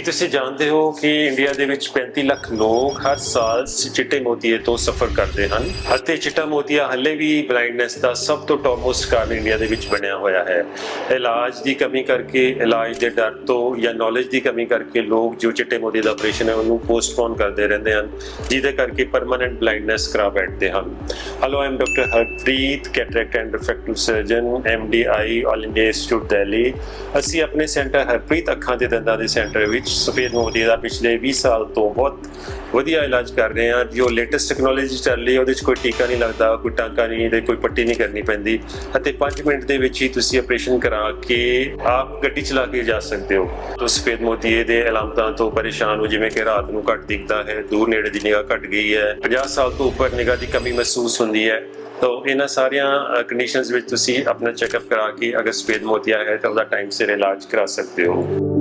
ਕੀ ਤੁਸੀਂ ਜਾਣਦੇ ਹੋ ਕਿ ਇੰਡੀਆ ਦੇ ਵਿੱਚ 35 ਲੱਖ ਲੋਕ ਹਰ ਸਾਲ ਚਿੱਟੇ ਮੋਤੀਏ ਤੋਂ ਸਫਰ ਕਰਦੇ ਹਨ? ਅਤੇ ਚਿੱਟਾ ਮੋਤੀਆ ਹੱਲੇ ਵੀ ਬਲਾਈਂਡਨੈਸ ਦਾ ਸਭ ਤੋਂ ਟੌਪਮੋਸਟ ਕਾਰਨ ਇੰਡੀਆ ਦੇ ਵਿੱਚ ਬਣਿਆ ਹੋਇਆ ਹੈ। ਇਲਾਜ ਦੀ ਕਮੀ ਕਰਕੇ, ਇਲਾਜ ਦੇ ਡਰ ਤੋਂ ਜਾਂ ਨੌਲੇਜ ਦੀ ਕਮੀ ਕਰਕੇ ਲੋਕ ਜੋ ਚਿੱਟੇ ਮੋਤੀ ਦਾ ਆਪਰੇਸ਼ਨ ਹੈ, ਉਹਨੂੰ ਪੋਸਟਪੋਨ ਕਰਦੇ ਰਹਿੰਦੇ ਹਨ, ਜਿਹਦੇ ਕਰਕੇ ਪਰਮਨੈਂਟ ਬਲਾਈਂਡਨੈਸ ਕਰਾ ਬੈਠਦੇ ਹਨ। Hello I'm doctor Harpreet cataract and refractive surgeon MDI all India institute Delhi ਅਸੀਂ ਆਪਣੇ ਸੈਂਟਰ ਹਰਪ੍ਰੀਤ ਅੱਖਾਂ ਦੇ ਦੰਦਾਂ ਦੇ ਸੈਂਟਰ ਵਿੱਚ ਸਫੇਦ ਮੋਤੀ ਦਾ ਪਿਛਲੇ 20 ਸਾਲ ਤੋਂ ਬਹੁਤ ਵਧੀਆ ਇਲਾਜ ਕਰ ਰਹੇ ਹਾਂ। ਜੋ ਲੇਟੈਸਟ ਟੈਕਨੋਲੋਜੀ ਚੱਲ ਰਹੀ ਹੈ, ਉਹਦੇ 'ਚ ਕੋਈ ਟੀਕਾ ਨਹੀਂ ਲੱਗਦਾ, ਕੋਈ ਟਾਂਕਾ ਨਹੀਂ ਤੇ ਕੋਈ ਪੱਟੀ ਨਹੀਂ ਕਰਨੀ ਪੈਂਦੀ। ਅਤੇ 5 ਮਿੰਟ ਦੇ ਵਿੱਚ ਹੀ ਤੁਸੀਂ ਆਪਰੇਸ਼ਨ ਕਰਾ ਕੇ ਆਪ ਗੱਡੀ ਚਲਾ ਕੇ ਜਾ ਸਕਦੇ ਹੋ। ਤੁਸੀਂ ਸਫੇਦ ਮੋਤੀਏ ਦੇ ਅਲਾਮਤਾਂ ਤੋਂ ਪਰੇਸ਼ਾਨ ਹੋ, ਜਿਵੇਂ ਕਿ ਰਾਤ ਨੂੰ ਘੱਟ ਦਿਖਦਾ ਹੈ, ਦੂਰ ਨੇੜੇ ਦੀ ਨਿਗਾਹ ਘਟ ਗਈ ਹੈ 50 ਸਾਲ ਤੋਂ ਉੱਪਰ ਨਿਗਾਹ ਦੀ ਕਮੀ ਮਹਿਸੂਸ ਹੁੰਦੀ ਹੈ। ਤਾਂ ਇਹਨਾਂ ਸਾਰੀਆਂ ਕੰਡੀਸ਼ਨਸ ਵਿੱਚ ਤੁਸੀਂ ਆਪਣਾ ਚੈੱਕਅਪ ਕਰਾ ਕੇ ਅਗਰ ਸਫੇਦ ਮੋਤੀਆ ਹੈ, ਤਾਂ ਉਹਦਾ ਟਾਈਮ ਸਿਰ ਇਲਾਜ ਕਰਾ ਸਕਦੇ ਹੋ।